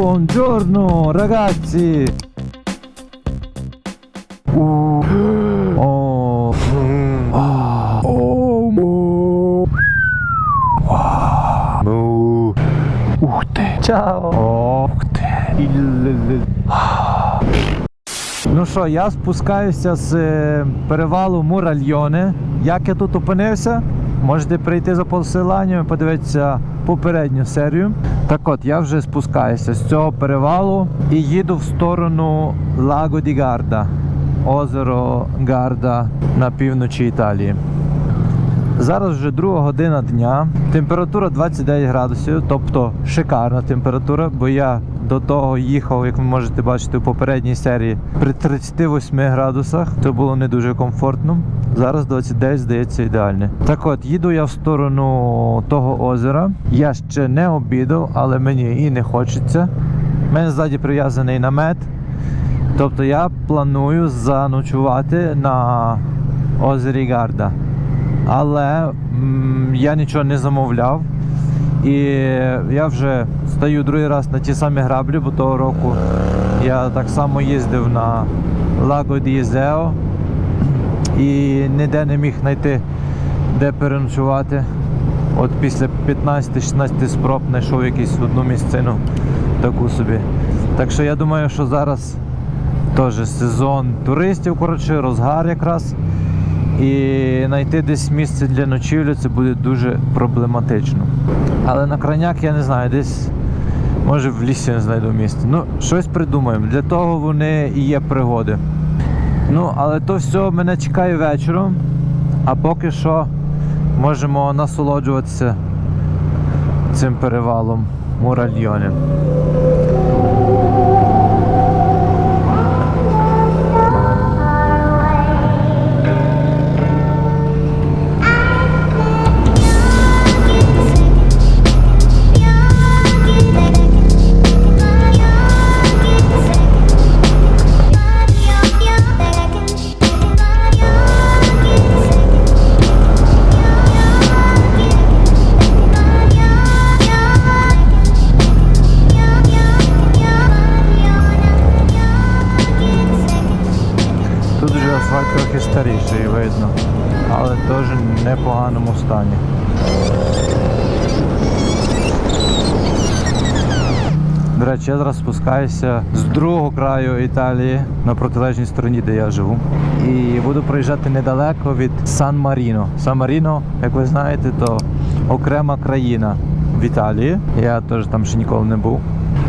Buongiorno ragazzi! Oh, oh, мо. Ва, му. Ух ти! Чао! Ух ти! Ну що, я спускаюся з е, перевалу Муральйоне. Як я тут опинився? Можете прийти за посиланням і подивитися попередню серію. Так от, я вже спускаюся з цього перевалу і їду в сторону Лаго ді Гарда, озеро Гарда на півночі Італії. Зараз вже друга година дня, температура 29 градусів, тобто шикарна температура, бо я до того їхав, як ви можете бачити у попередній серії, при 38 градусах. Це було не дуже комфортно. Зараз 29 здається ідеальне. Так от, їду я в сторону того озера. Я ще не обідав, але мені і не хочеться. У мене ззаді прив'язаний намет. Тобто я планую заночувати на озері Гарда але м, я нічого не замовляв. І я вже стаю другий раз на ті самі граблі, бо того року я так само їздив на Лаго Дієзео і ніде не міг знайти, де переночувати. От після 15-16 спроб знайшов якусь одну місцину таку собі. Так що я думаю, що зараз теж сезон туристів, коротше, розгар якраз. І знайти десь місце для ночівлі це буде дуже проблематично. Але на краняк я не знаю, десь може в лісі не знайду місце. Ну, щось придумаємо. Для того вони і є пригоди. Ну, але то все мене чекає вечором, а поки що можемо насолоджуватися цим перевалом Муральйони. Видно, але теж в непоганому стані. До речі, я зараз спускаюся з другого краю Італії на протилежній стороні, де я живу. І буду проїжджати недалеко від Сан-Маріно. Сан-Маріно, як ви знаєте, то окрема країна в Італії. Я теж там ще ніколи не був.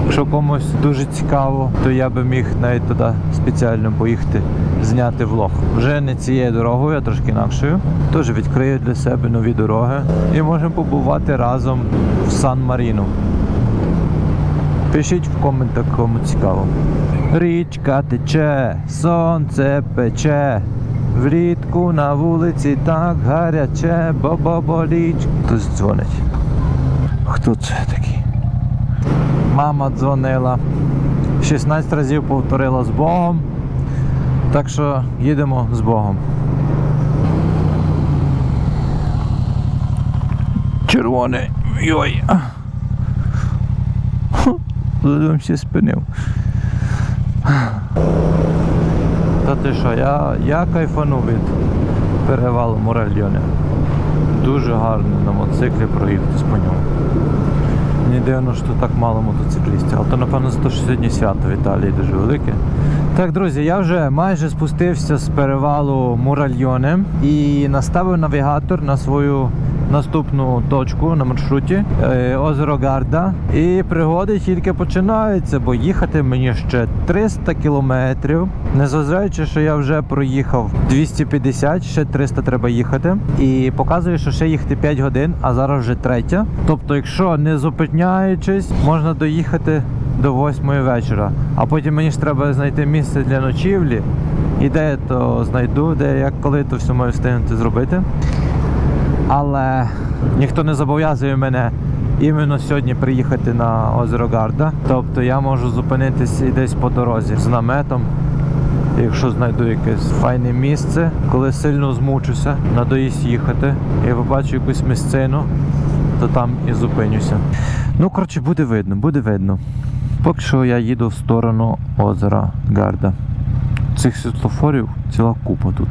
Якщо комусь дуже цікаво, то я би міг навіть туди спеціально поїхати зняти влог. Вже не цією дорогою, а трошки інакшою. Теж відкрию для себе нові дороги і можемо побувати разом в Сан-Маріно. Пишіть в коментах, кому цікаво. Річка тече, сонце пече. Влітку на вулиці так гаряче, бо боліч. Хтось дзвонить. Хто це такий? Мама дзвонила. 16 разів повторила з Богом. Так що їдемо з Богом. Червоний. Йой. Ще спинив. Та ти що, я, я кайфанув від перевалу Морельйоне. Дуже гарно на мотоциклі проїхатись по ньому. Мені дивно, що так мало мотоциклістів. Але то, напевно, за те, що сьогодні свято в Італії дуже велике. Так, друзі, я вже майже спустився з перевалу Муральйоне і наставив навігатор на свою наступну точку на маршруті е, озеро Гарда. І пригоди тільки починаються, бо їхати мені ще 300 кілометрів. Незважаючи, що я вже проїхав 250, ще 300 треба їхати. І показує, що ще їхати 5 годин, а зараз вже третя. Тобто, якщо не зупиняючись, можна доїхати до 8 вечора. А потім мені ж треба знайти місце для ночівлі. І де я то знайду, де як коли то все маю встигнути зробити. Але ніхто не зобов'язує мене іменно сьогодні приїхати на озеро Гарда. Тобто я можу зупинитись і десь по дорозі з наметом. Якщо знайду якесь файне місце, коли сильно змучуся, надоїсть їхати, і побачу якусь місцину, то там і зупинюся. Ну, коротше, буде видно, буде видно. Поки що я їду в сторону озера Гарда. Цих світлофорів ціла купа тут.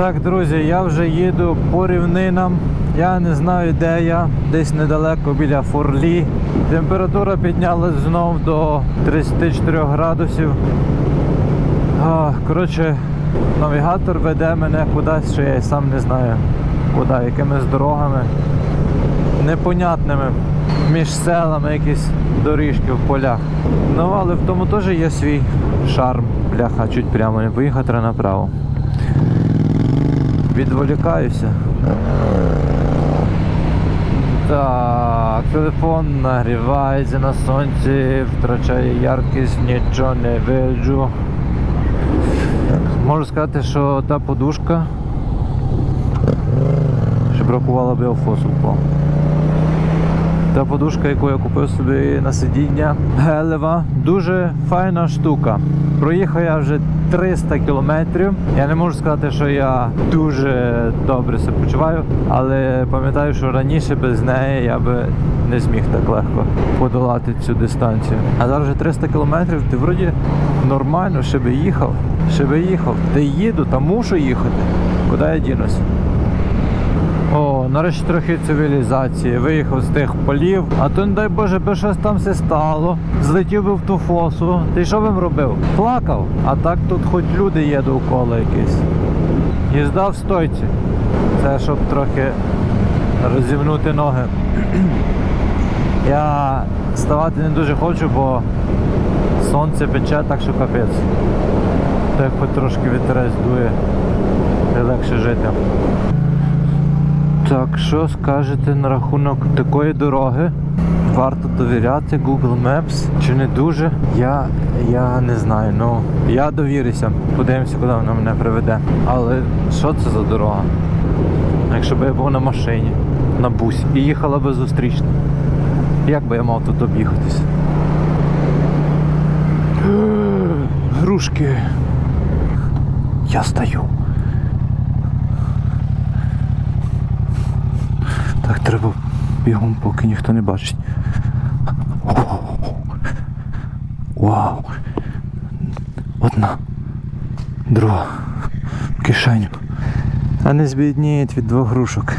Так, друзі, я вже їду по рівнинам. Я не знаю, де я, десь недалеко біля Форлі. Температура піднялась знов до 34 градусів. Коротше, навігатор веде мене кудись, що я і сам не знаю куди, якимись дорогами непонятними між селами якісь доріжки в полях. Ну, але в тому теж є свій шарм. Бляха, чуть прямо не поїхати треба направо. Відволікаюся. Так, телефон нагрівається на сонці, втрачає яркість, нічого не виджу. Можу сказати, що та подушка ще бракувало би. Та подушка, яку я купив собі на сидіння, гелева, дуже файна штука. Проїхав я вже 300 кілометрів. Я не можу сказати, що я дуже добре себе почуваю, але пам'ятаю, що раніше без неї я би не зміг так легко подолати цю дистанцію. А зараз вже 300 кілометрів, ти вроді нормально, ще їхав, ще їхав. ти їду, та мушу їхати. Куди я дінусь? О, нарешті трохи цивілізації. Виїхав з тих полів, а то не дай Боже, би щось там все стало. Злетів би в ту фосу. Ти що б робив? Плакав. А так тут хоч люди є довкола якісь. Їзда в стойці. Це щоб трохи розімнути ноги. Я ставати не дуже хочу, бо сонце пече, так що капець. Так хоч трошки вітерець дує. І легше жити. Так, що скажете на рахунок такої дороги? Варто довіряти Google Maps чи не дуже? Я, я не знаю. Ну я довірюся. Подивимося, куди вона мене приведе. Але що це за дорога? Якщо б я був на машині, на бусі і їхала би зустрічно. Як би я мав тут об'їхатися? Грушки. Я стою. Так, треба бігом, поки ніхто не бачить. Вау! Одна. Друга. В кишеню. А не збідніють від двох грушок.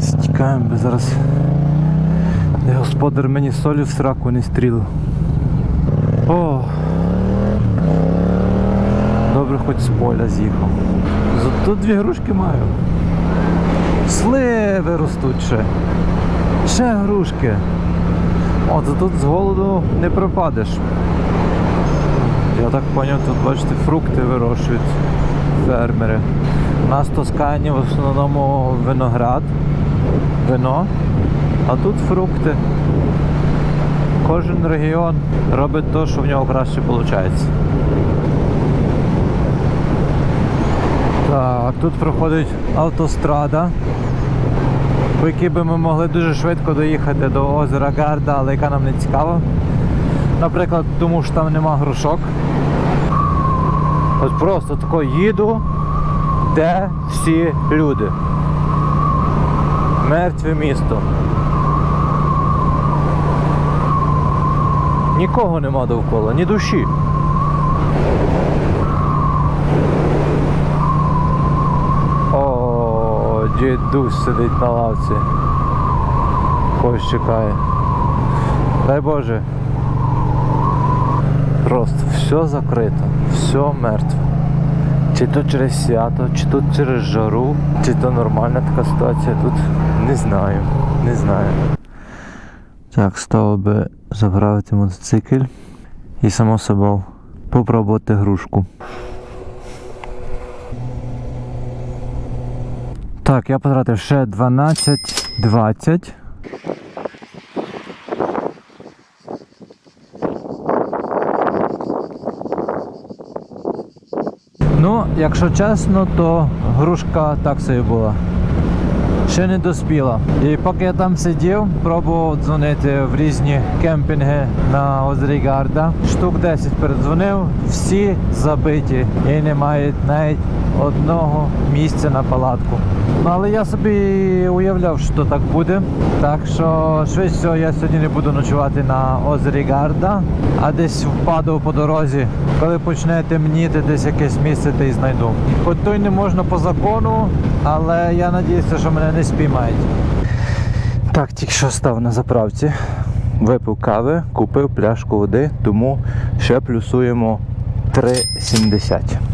Стікаємо, бо зараз де господар мені солі в сраку не стрілив. О! Добре, хоч з поля з'їхав. Зато дві грушки маю. Сливи ростуть ще. Ще грушки. От тут з голоду не пропадеш. Я так зрозумів, тут бачите, фрукти вирощують фермери. У нас в Тоскані в основному виноград, вино, а тут фрукти. Кожен регіон робить те, що в нього краще виходить. Так, тут проходить автострада, по якій би ми могли дуже швидко доїхати до озера Гарда, але яка нам не цікава. Наприклад, тому що там нема грошок. Ось просто тако їду, де всі люди. Мертве місто. Нікого нема довкола, ні душі. О, дідусь сидить на лавці. Когось чекає. Дай Боже. Просто все закрито, все мертве. Чи то через свято, чи то через жару, чи то нормальна така ситуація тут. Не знаю, не знаю. Так, став би заправити мотоцикл і само собою попробувати грушку. Так, я потратив ще 12-20. Ну, якщо чесно, то грушка так собі була. Ще не доспіла. І поки я там сидів, пробував дзвонити в різні кемпінги на озері Гарда. Штук 10 передзвонив, всі забиті і не мають навіть одного місця на палатку. Ну, але я собі уявляв, що так буде. Так що швидше я сьогодні не буду ночувати на озері Гарда, а десь впаду по дорозі. Коли почне темніти, десь якесь місце та й знайду. Хоч то й не можна по закону, але я надіюся, що мене не спіймають. Так, тільки що став на заправці, випив кави, купив пляшку води, тому ще плюсуємо 3,70.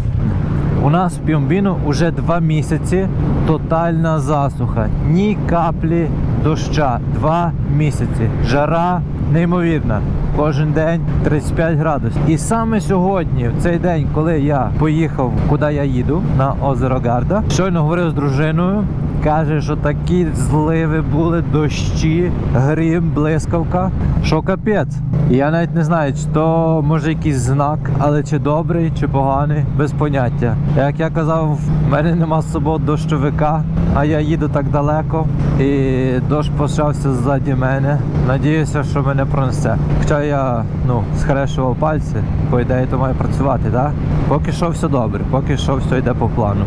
У нас в Пьомбіну вже два місяці тотальна засуха. Ні каплі доща. Два місяці. Жара неймовірна. Кожен день 35 градусів. І саме сьогодні, в цей день, коли я поїхав, куди я їду, на озеро Гарда, щойно говорив з дружиною. Каже, що такі зливи були, дощі, грім, блискавка, що капець. Я навіть не знаю, чи то може якийсь знак, але чи добрий, чи поганий, без поняття. Як я казав, в мене нема з собою дощовика, а я їду так далеко, і дощ почався ззаді мене. Надіюся, що мене пронесе. Хоча я ну, схрещував пальці, по ідеї то має працювати, так? Поки що все добре, поки що все йде по плану.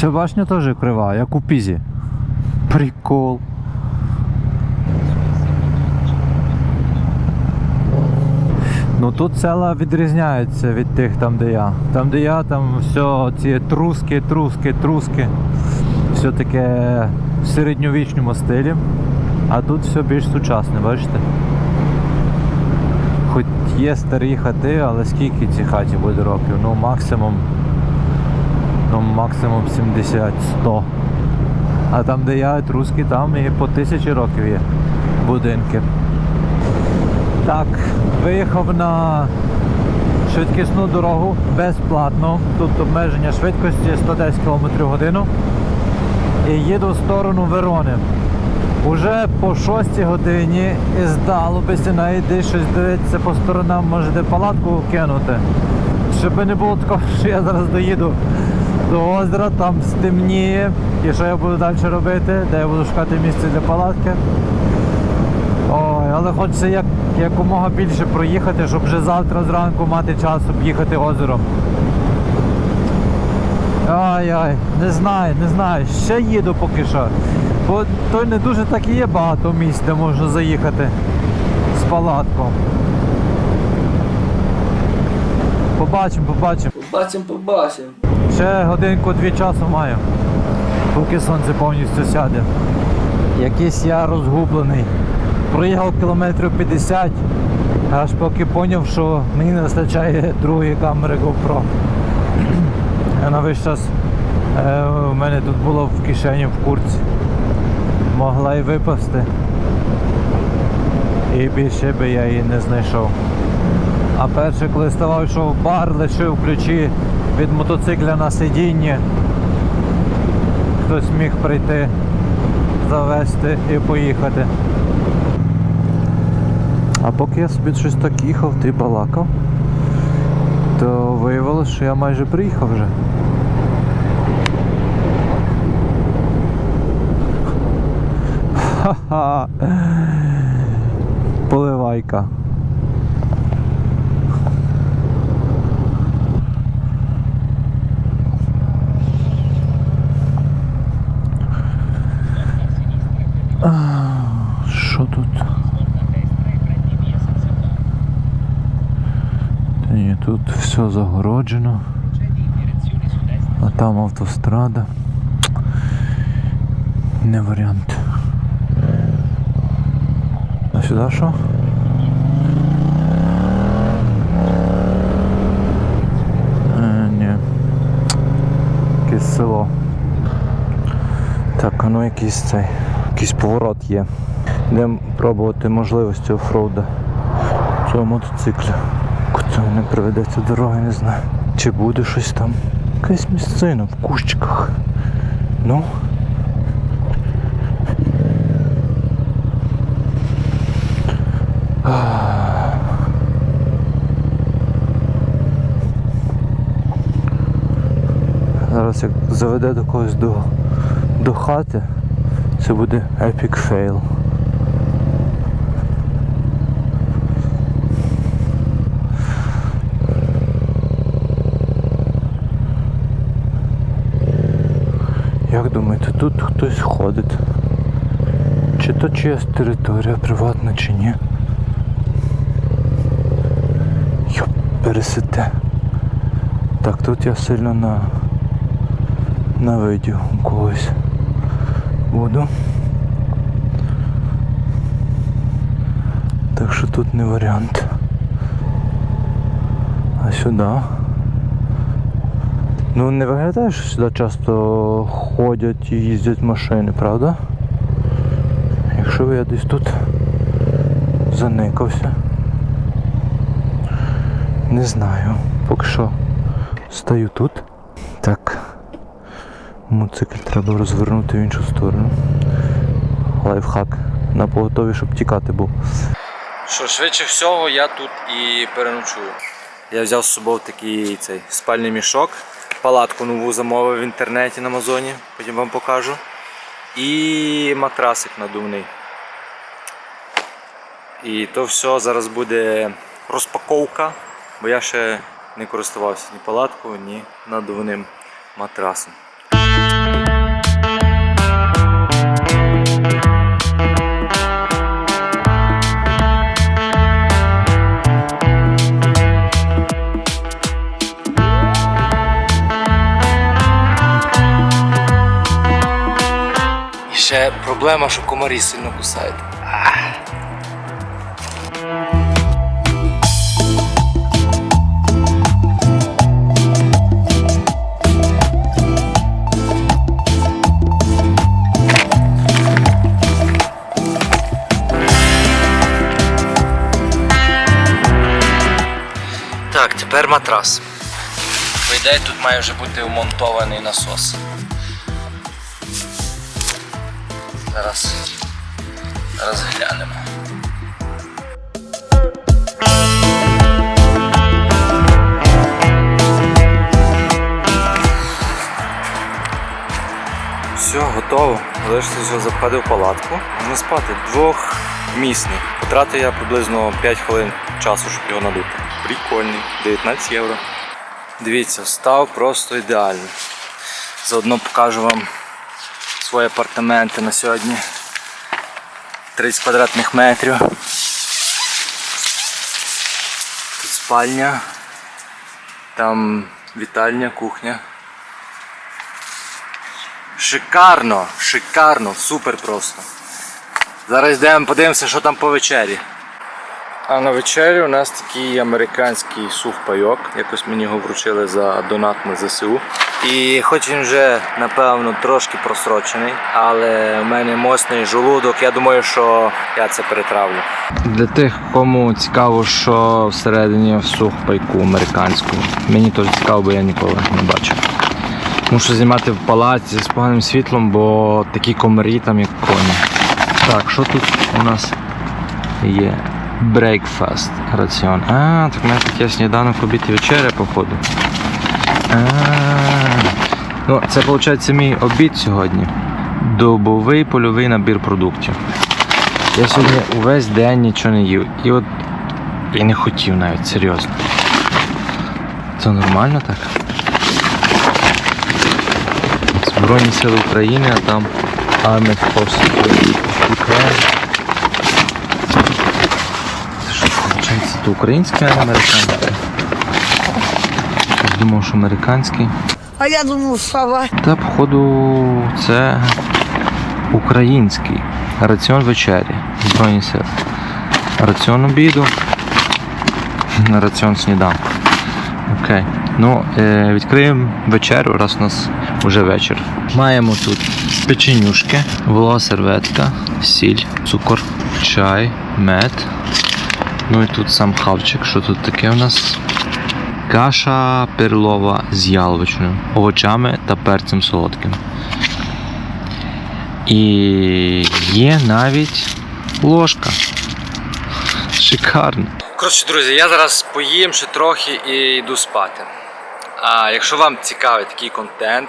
Ця башня теж крива, як у пізі. Прикол. Ну тут села відрізняються від тих там, де я. Там, де я, там все ці труски, труски, труски. Все таке в середньовічному стилі. А тут все більш сучасне, бачите? Хоч є старі хати, але скільки цій хаті буде років? Ну максимум ну максимум 70-100. А там, де я труски, там і по тисячі років є будинки. Так, виїхав на швидкісну дорогу безплатно. Тут обмеження швидкості 110 км в годину. І їду в сторону Верони. Уже по 6 годині і здалося навіть десь щось дивитися по сторонам, може де палатку кинути. Щоб не було такого, що я зараз доїду до озера, там стемніє. І що я буду далі робити, де я буду шукати місце для палатки. Ой, але хочеться як, якомога більше проїхати, щоб вже завтра зранку мати час об'їхати озером. Ай-ай, не знаю, не знаю. Ще їду поки що. Бо то не дуже так і є багато місць, де можна заїхати з палатком. Побачимо, побачимо. Побачимо, побачимо. Ще годинку-дві часу маю, поки сонце повністю сяде. Якийсь я розгублений. Проїхав кілометрів 50, аж поки зрозумів, що мені не вистачає другої камери GoPro. Вона весь час е, у мене тут було в кишені в курці. Могла й випасти. І більше би я її не знайшов. А перше, коли ставав, йшов в бар, лишив ключі від мотоцикля на сидінні. Хтось міг прийти, завести і поїхати. А поки я собі щось так їхав, ти балакав, то виявилося, що я майже приїхав вже. Ха-ха. Поливайка. Що тут? Та ні, тут все загороджено. А там автострада. Не варіант. А сюди що? Е, ні. Якесь село. Так, а ну якийсь цей. Якийсь поворот є. Йдемо пробувати можливості офроуда цього мотоциклю. Куди мене приведеться дорога, не знаю. Чи буде щось там? Якась місцина в кущиках. Ну. Зараз як заведе до когось до, до хати, це буде epic fail. Як думаєте, тут хтось ходить? Чи то чиясь територія приватна, чи ні? Йоп, пересете. Так, тут я сильно на, на виді у когось буду. Так що тут не варіант. А сюди. Ну не виглядає, що сюди часто ходять і їздять машини, правда? Якщо я десь тут заникався. Не знаю. Поки що стою тут. Так. Моцикл треба розвернути в іншу сторону. Лайфхак. На поготові, щоб тікати був. Що, швидше всього я тут і переночую. Я взяв з собою такий цей спальний мішок. Палатку нову замовив в інтернеті на Амазоні, потім вам покажу. І матрасик надувний. І то все зараз буде розпаковка, бо я ще не користувався ні палаткою, ні надувним матрасом. Проблема, що комарі сильно кусають. Так, тепер матрас. По ідеї тут має вже бути вмонтований насос. Зараз, зараз глянемо. Все, готово. Залишиться все запхати в палатку. Можна спати. Двохмісний. Потратив я приблизно 5 хвилин часу, щоб його надути. Прикольний. 19 євро. Дивіться, став просто ідеально. Заодно покажу вам свої апартаменти на сьогодні. 30 квадратних метрів. Тут спальня, там вітальня, кухня. Шикарно, шикарно, супер просто. Зараз йдемо подивимося, що там по вечері. А на вечері у нас такий американський сухпайок. Якось мені його вручили за донат на ЗСУ. І хоч він вже, напевно, трошки просрочений, але в мене мощний жолудок, я думаю, що я це перетравлю. Для тих, кому цікаво, що всередині в сухпайку американському. Мені теж цікаво, бо я ніколи не бачив. Мушу знімати в палаці з поганим світлом, бо такі комарі там як коні. Так, що тут у нас є? Breakfast раціон. А, так у мене таке сніданок обід і вечеря, походу. А, ну, це виходить мій обід сьогодні. Добовий польовий набір продуктів. Я сьогодні увесь день нічого не їв. І от і не хотів навіть, серйозно. Це нормально так? Збройні сили України, а там Armed Forces Ukraine. Це що виходить? Це український, а не американський? Я думав, що американський. А я думав, сова. Та походу це український. Раціон вечері. Збройні сили. Раціон обіду. Раціон сніданку. Окей. Ну, е, відкриємо вечерю, раз у нас вже вечір. Маємо тут печенюшки, волога серветка, сіль, цукор, чай, мед. Ну і тут сам хавчик. Що тут таке у нас? Каша перлова з яловичною, овочами та перцем солодким. І є навіть ложка. Шикарно. Коротше, друзі, я зараз поїм ще трохи і йду спати. А якщо вам цікавий такий контент,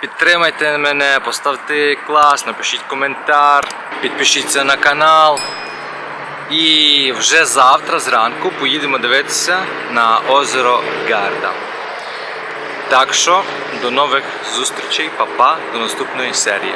підтримайте мене, поставте клас, напишіть коментар, підпишіться на канал. І вже завтра зранку поїдемо дивитися на озеро Гарда. Так що до нових зустрічей, папа, до наступної серії.